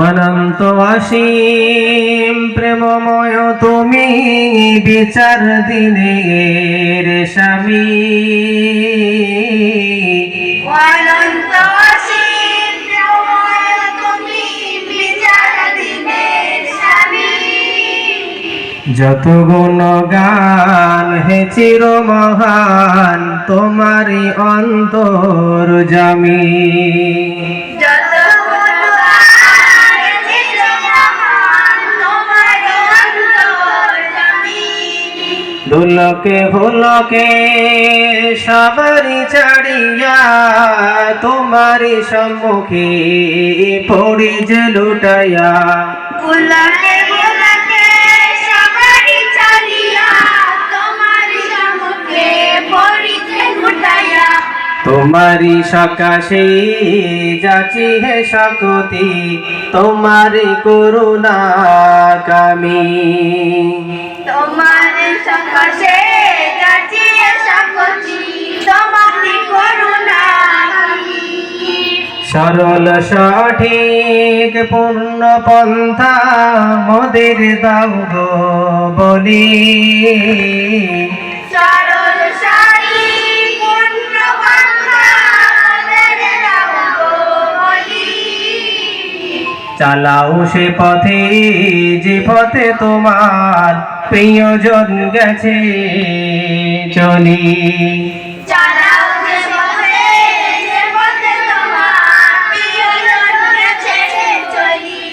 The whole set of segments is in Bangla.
অনন্ত অসীম প্রেমময় তুমি বিচার দিনের স্বামী। অনন্ত অসীম প্রেমময় তুমি বিচার দিনের স্বামী। যত গুণ গান হে চির মহান তোমারই অন্তর জামি। দুলকে ভুলকে সবারই ছাড়িয়া তোমারি সম্মুখে পড়ি যে লুটাইয়া। সবারই চালিয়া তোমার সম্মুখে পড়িতে ঘুটাইয়া তোমারই সকাশে যাচি হে সকতি তোমারই করুণা কামি সরল সঠিক পূর্ণ পন্থা মোদের দাউ বলি। চালাও সে পথে যে পথে তোমার প্রিয়জন গেছে চলি যে পথে, তোমার প্রিয়জন গেছে চলি।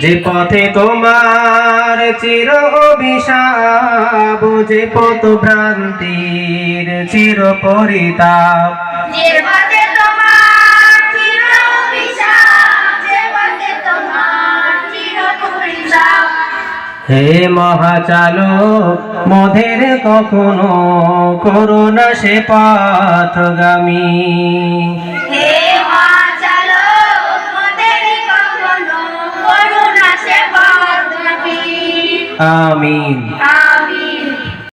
যে পথে তোমার চির অভিশাপ যে পথ ভ্রান্তির চির পরিতাপ যে পথে হে মহাচালো মধের কখনো করুণা সে পাথগামী। আমিন।